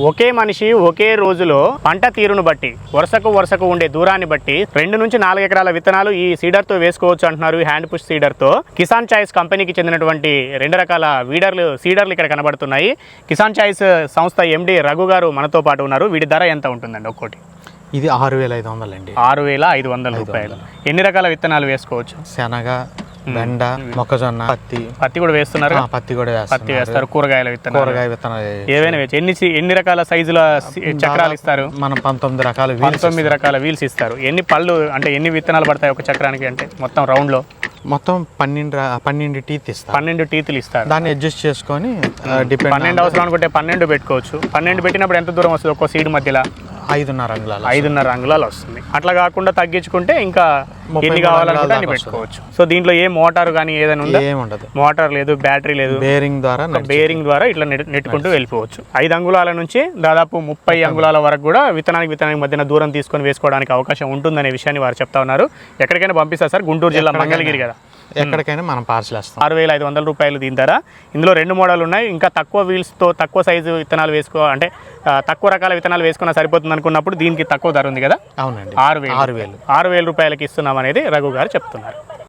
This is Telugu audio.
ఒకే మనిషి ఒకే రోజులో పంట తీరును బట్టి వరుసకు వరుసకు ఉండే దూరాన్ని బట్టి రెండు నుంచి నాలుగు ఎకరాల విత్తనాలు ఈ సీడర్తో వేసుకోవచ్చు అంటున్నారు ఈ హ్యాండ్ పుష్ సీడర్తో కిసాన్ చాయిస్ కంపెనీకి చెందినటువంటి రెండు రకాల వీడర్లు సీడర్లు ఇక్కడ కనబడుతున్నాయి. కిసాన్ చాయిస్ సంస్థ ఎండి రఘు గారు మనతో పాటు ఉన్నారు. వీటి ధర ఎంత ఉంటుందండి ఒక్కోటి? ఇది ఆరు వేల ఐదు వందలండి. ఆరు వేల ఐదు వందల రూపాయలు. ఎన్ని రకాల విత్తనాలు వేసుకోవచ్చు? శనగ బెండ మొక్కజొన్న పత్తి. పత్తి కూడా వేస్తున్నారు పత్తి కూడా పత్తి వేస్తారు కూరగాయల విత్తనాలు. కూరగాయ విత్తనాలు ఏవైనా ఎన్ని ఎన్ని రకాల సైజుల చక్రాలు ఇస్తారు? మనం పంతొమ్మిది రకాల పంతొమ్మిది రకాల వీల్స్ ఇస్తారు. ఎన్ని పళ్ళు అంటే ఎన్ని విత్తనాలు పడతాయి ఒక చక్రానికి అంటే మొత్తం రౌండ్లో మొత్తం పన్నెండు పన్నెండు టీత్ ఇస్తారు. పన్నెండు టీతులు ఇస్తారు. దాన్ని అడ్జస్ట్ చేసుకొని డిపెండ్ పన్నెండు అవసరం అనుకుంటే పన్నెండు పెట్టుకోవచ్చు. పన్నెండు పెట్టినప్పుడు ఎంత దూరం వస్తుంది ఒక్కో సీడ్ మధ్యలో? ఐదున్నర అంగుళాలు ఐదున్నర అంగుళాలు వస్తుంది. అట్లా కాకుండా తగ్గించుకుంటే ఇంకా ఎన్ని కావాలనుకుంటే అన్ని దాకా పెట్టుకోవచ్చు. సో దీంట్లో ఏ మోటార్ కానీ ఏదైనా ఉందా? ఏముండదు మోటార్ లేదు బ్యాటరీ లేదు. బేరింగ్ ద్వారా బేరింగ్ ద్వారా ఇట్లా నెట్- నెట్టుకుంటూ వెళ్ళిపోవచ్చు. ఐదు అంగుళాల నుంచి దాదాపు ముప్పై అంగుళాల వరకు కూడా విత్తనానికి విత్తనానికి మధ్యన దూరం తీసుకొని వేసుకోవడానికి అవకాశం ఉంటుందనే విషయాన్ని వారు చెప్తా ఉన్నారు. ఎక్కడికైనా పంపిస్తారు సార్. గుంటూరు జిల్లా మంగళగిరి కదా. ఎక్కడికైనా మనం పార్సల్ వేస్తాం. ఆరు వేల ఐదు వందల రూపాయలు దీని ధర ఇందులో రెండు మోడల్ ఉన్నాయి. ఇంకా తక్కువ వీల్స్తో తక్కువ సైజు విత్తనాలు వేసుకో అంటే తక్కువ రకాల విత్తనాలు వేసుకున్నా సరిపోతుంది అనుకున్నప్పుడు దీనికి తక్కువ ధర ఉంది కదా? అవునండి. ఆరు వేలు ఆరు వేలు ఆరు వేల రూపాయలకి ఇస్తున్నాం అనేది రఘు గారు చెప్తున్నారు.